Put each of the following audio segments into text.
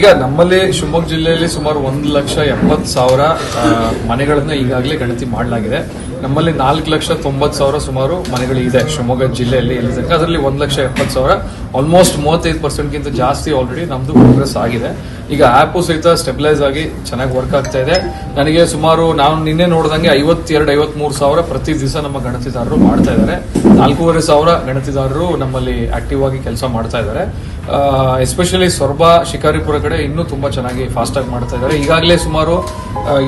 ಈಗ ನಮ್ಮಲ್ಲಿ ಶಿವಮೊಗ್ಗ ಜಿಲ್ಲೆಯಲ್ಲಿ ಸುಮಾರು ಒಂದು ಲಕ್ಷ ಎಪ್ಪತ್ತು ಸಾವಿರ ಮನೆಗಳನ್ನ ಈಗಾಗಲೇ ಗಣತಿ ಮಾಡಲಾಗಿದೆ. ನಮ್ಮಲ್ಲಿ ನಾಲ್ಕು ಲಕ್ಷ ತೊಂಬತ್ತು ಸಾವಿರ ಸುಮಾರು ಮನೆಗಳಿದೆ ಶಿವಮೊಗ್ಗ ಜಿಲ್ಲೆಯಲ್ಲಿ ಎಲ್ಲಿ ಅದರಲ್ಲಿ ಒಂದು ಲಕ್ಷ ಎಪ್ಪತ್ತು ಸಾವಿರ ಆಲ್ಮೋಸ್ಟ್ ಮೂವತ್ತೈದು ಪರ್ಸೆಂಟ್ಗಿಂತ ಜಾಸ್ತಿ ಆಲ್ರೆಡಿ ನಮ್ಮದು ಪ್ರೋಗ್ರೆಸ್ ಆಗಿದೆ. ಈಗ ಆ್ಯಪು ಸಹಿತ ಸ್ಟೆಬಿಲೈಸ್ ಆಗಿ ಚೆನ್ನಾಗಿ ವರ್ಕ್ ಆಗ್ತಾ ಇದೆ. ನನಗೆ ಸುಮಾರು ನಾವು ನಿನ್ನೆ ನೋಡಿದಂಗೆ ಐವತ್ತೆರಡು, ಐವತ್ಮೂರು ಸಾವಿರ ಪ್ರತಿ ದಿವಸ ನಮ್ಮ ಗಣತಿದಾರರು ಮಾಡ್ತಾ ಇದ್ದಾರೆ. ನಾಲ್ಕೂವರೆ ಸಾವಿರ ಗಣತಿದಾರರು ನಮ್ಮಲ್ಲಿ ಆಕ್ಟಿವ್ ಆಗಿ ಕೆಲಸ ಮಾಡ್ತಾ ಇದ್ದಾರೆ. ಎಸ್ಪೆಷಲಿ ಸೊರಬ ಶಿಕಾರಿಪುರ ಕಡೆ ಇನ್ನೂ ತುಂಬಾ ಚೆನ್ನಾಗಿ ಫಾಸ್ಟ್ ಆಗಿ ಮಾಡ್ತಾ ಇದ್ದಾರೆ. ಈಗಾಗಲೇ ಸುಮಾರು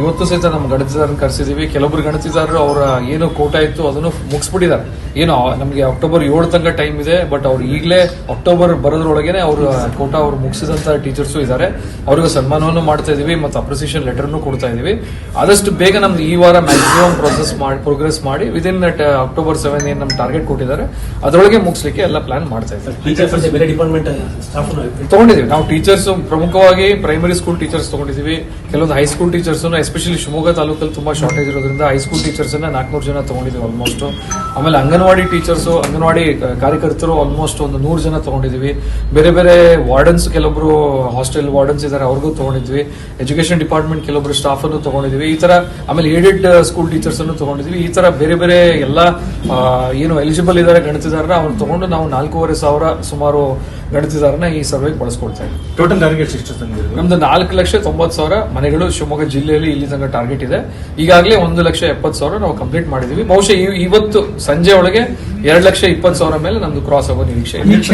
ಇವತ್ತು ಸಹಿತ ನಮ್ಮ ಗಣತಿದಾರನ ಕರೆಸಿದೀವಿ. ಕೆಲವೊಬ್ರು ಗಣತಿದಾರರು ಅವರ ಏನು ಕೋಟ ಇತ್ತು ಅದನ್ನು ಮುಗಿಸ್ಬಿಟ್ಟಿದ್ದಾರೆ. ಏನು ನಮಗೆ ಅಕ್ಟೋಬರ್ ಏಳು ತನಕ ಟೈಮ್ ಇದೆ ಬಟ್ ಅವ್ರು ಈಗಲೇ ಅಕ್ಟೋಬರ್ ಬರೋದ್ರೊಳಗೇನೆ ಅವ್ರ ಕೋಟ ಅವ್ರು ಮುಗಿಸಿದಂತ ಟೀಚರ್ಸು ಇದ್ದಾರೆ. ಅವ್ರಿಗೂ ಸನ್ಮಾನವನ್ನು ಮಾಡ್ತಾ ಇದೀವಿ ಮತ್ತು ಅಪ್ರಿಸಿಯೇಷನ್ ಲೆಟರ್ನು ಕೊಡ್ತಾ ಇದೀವಿ. ಆದಷ್ಟು ಬೇಗ ನಮ್ದು ಈ ವಾರ ಮ್ಯಾಕ್ಸಿಮಮ್ ಪ್ರೊಸೆಸ್ ಮಾಡಿ ಪ್ರೋಗ್ರೆಸ್ ಮಾಡಿ ವಿದಿನ್ ಅಕ್ಟೋಬರ್ ಸೆವೆನ್ ಏನು ನಮ್ಮ ಟಾರ್ಗೆಟ್ ಕೊಟ್ಟಿದ್ದಾರೆ ಅದರೊಳಗೆ ಮುಗಿಸ್ಲಿಕ್ಕೆ ಎಲ್ಲ ಪ್ಲಾನ್ ಮಾಡ್ತಾ ಇದ್ದಾರೆ ತಗೊಂಡಿದೀವಿ ನಾವು ಟೀಚರ್ಸ್ ಪ್ರಮುಖವಾಗಿ ಪ್ರೈಮರಿ ಸ್ಕೂಲ್ ಟೀಚರ್ಸ್ ತಗೊಂಡಿದೀವಿ ಕೆಲವೊಂದು ಹೈಸ್ಕೂಲ್ ಟೀಚರ್ಸ್ ಎಸ್ಪೆಷಲಿ ಶಿವಮೊಗ್ಗ ತಾಲೂಕಲ್ಲಿ ತುಂಬಾ ಶಾರ್ಟೇಜ್ ಇರೋದ್ರಿಂದ ಹೈಸ್ಕೂಲ್ ಟೀಚರ್ಸ್ ನಾಲ್ಕುನೂರು ಜನ ತಗೊಂಡಿದೀವಿ ಆಲ್ಮೋಸ್ಟ್ ಆಮೇಲೆ ಅಂಗನವಾಡಿ ಟೀಚರ್ಸ್ ಅಂಗನವಾಡಿ ಕಾರ್ಯಕರ್ತರು ಆಲ್ಮೋಸ್ಟ್ ಒಂದು ನೂರು ಜನ ತಗೊಂಡಿದ್ವಿ ಬೇರೆ ಬೇರೆ ವಾರ್ಡನ್ಸ್ ಕೆಲವೊಬ್ರು ಹಾಸ್ಟೆಲ್ ವಾರ್ಡನ್ಸ್ ಇದ್ದಾರೆ ಅವ್ರಿಗೂ ತಗೊಂಡಿದ್ವಿ. ಎಜುಕೇಶನ್ ಡಿಪಾರ್ಟ್ಮೆಂಟ್ ಕೆಲವೊಬ್ರು ಸ್ಟಾಫ್ ಅನ್ನು ತಗೊಂಡಿದ್ವಿ ಈ ಥರ ಆಮೇಲೆ ಏಡೆಡ್ ಸ್ಕೂಲ್ ಟೀಚರ್ಸ್ ಅನ್ನು ತಗೊಂಡಿದ್ವಿ ಈ ಥರ ಬೇರೆ ಬೇರೆ ಎಲ್ಲ ಏನು ಎಲಿಜಿಬಲ್ ಇದ್ದಾರೆ ಗಣಿತಿದಾರನ ಅವ್ರು ತಗೊಂಡು ನಾವು ನಾಲ್ಕೂವರೆ ಸಾವಿರ ಸುಮಾರು ಗಣಿತಿದಾರನ ಈ ಸರ್ವೆಗೆ ಬಳಸ್ಕೊಳ್ತಾ ಇದ್ದೀವಿ. ಟೋಟಲ್ ಟಾರ್ಗೆಟ್ ಎಷ್ಟು ನಮ್ದು ನಾಲ್ಕು ಲಕ್ಷ ತೊಂಬತ್ತು ಸಾವಿರ ಮನೆಗಳು ಶಿವಮೊಗ್ಗ ಜಿಲ್ಲೆಯಲ್ಲಿ ಇಲ್ಲಿ ತನಕ ಟಾರ್ಗೆಟ್ ಇದೆ. ಈಗಾಗಲೇ ಒಂದು ಲಕ್ಷ ಎಪ್ಪತ್ತು ಸಾವಿರ ನಾವು ಕಂಪ್ಲೀಟ್ ಮಾಡಿದೀವಿ ಬಹುಶಃ ಇವ್- ಇವತ್ತು ಸಂಜೆ ಒಳಗೆ ಎರಡು ಲಕ್ಷ ಇಪ್ಪತ್ತು ಸಾವಿರ ಮೇಲೆ ನಮ್ದು ಕ್ರಾಸ್ ಆಗೋ ನಿರೀಕ್ಷೆ ಇದೆ.